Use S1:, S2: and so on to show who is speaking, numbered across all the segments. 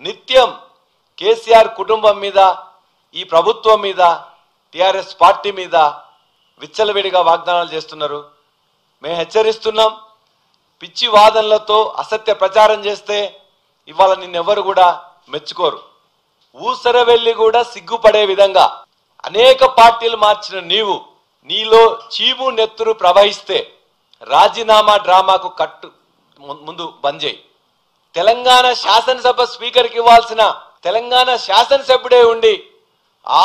S1: నిత్యం కేసీఆర్ కుటుంబం మీద ఈ ప్రభుత్వం మీద టిఆర్ఎస్ పార్టీ మీద విచ్చలవిడిగా వాగ్దానాలు చేస్తున్నారు. మేము హెచ్చరిస్తున్నాం పిచ్చి వాదనలతో అసత్య ప్రచారం చేస్తే ఇవాళ నిన్నెవరు కూడా మెచ్చుకోరు. ఊసర వెళ్ళి కూడా సిగ్గుపడే విధంగా అనేక పార్టీలు మార్చిన నీవు నీలో చీము నెత్తురు ప్రవహిస్తే రాజీనామా డ్రామాకు కట్టు ము- ముందు బంద్ చేయి. తెలంగాణ శాసనసభ స్పీకర్కి ఇవ్వాల్సిన తెలంగాణ శాసనసభ్యుడే ఉండి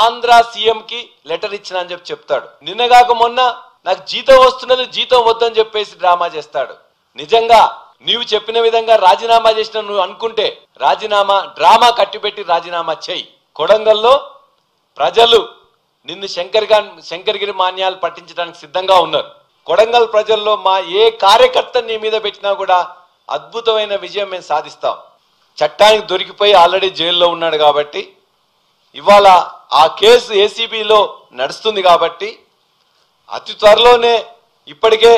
S1: ఆంధ్ర సీఎంకి లెటర్ ఇచ్చిన అని చెప్పి చెప్తాడు. నిన్నగాక మొన్న నాకు జీతం వస్తున్నది జీతం వద్దని చెప్పేసి డ్రామా చేస్తాడు. నిజంగా నీవు చెప్పిన విధంగా రాజీనామా చేసిన నువ్వు అనుకుంటే రాజీనామా డ్రామా కట్టిపెట్టి రాజీనామా చేయి. కొడంగల్లో ప్రజలు నిన్ను శంకర్గా శంకర్గిరి మాన్యాలు పట్టించడానికి సిద్ధంగా ఉన్నారు. కొడంగల్ ప్రజల్లో మా ఏ కార్యకర్త నీ మీద పెట్టినా కూడా అద్భుతమైన విజయం మేము సాధిస్తాం. చట్టానికి దొరికిపోయి ఆల్రెడీ జైల్లో ఉన్నాడు కాబట్టి ఇవాళ ఆ కేసు ఏసీబీలో నడుస్తుంది కాబట్టి అతి త్వరలోనే ఇప్పటికే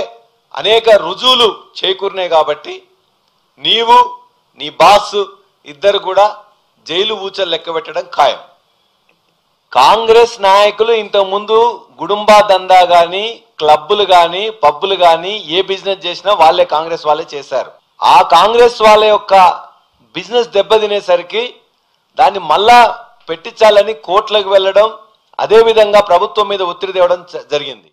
S1: అనేక రుజువులు చేకూరినాయి కాబట్టి నీవు నీ బాస్ ఇద్దరు కూడా జైలు ఊచలు లెక్క పెట్టడం ఖాయం. కాంగ్రెస్ నాయకులు ఇంతకుముందు గుడుంబా దందా కానీ క్లబ్బులు కానీ పబ్బులు కానీ ఏ బిజినెస్ చేసినా వాళ్ళే కాంగ్రెస్ వాళ్ళే చేశారు. ఆ కాంగ్రెస్ వాళ్ళ యొక్క బిజినెస్ దెబ్బతినేసరికి దాన్ని మళ్ళా పెట్టించాలని కోర్టులకు వెళ్ళడం అదే విధంగా ప్రభుత్వం మీద ఒత్తిడి తేవడం జరిగింది.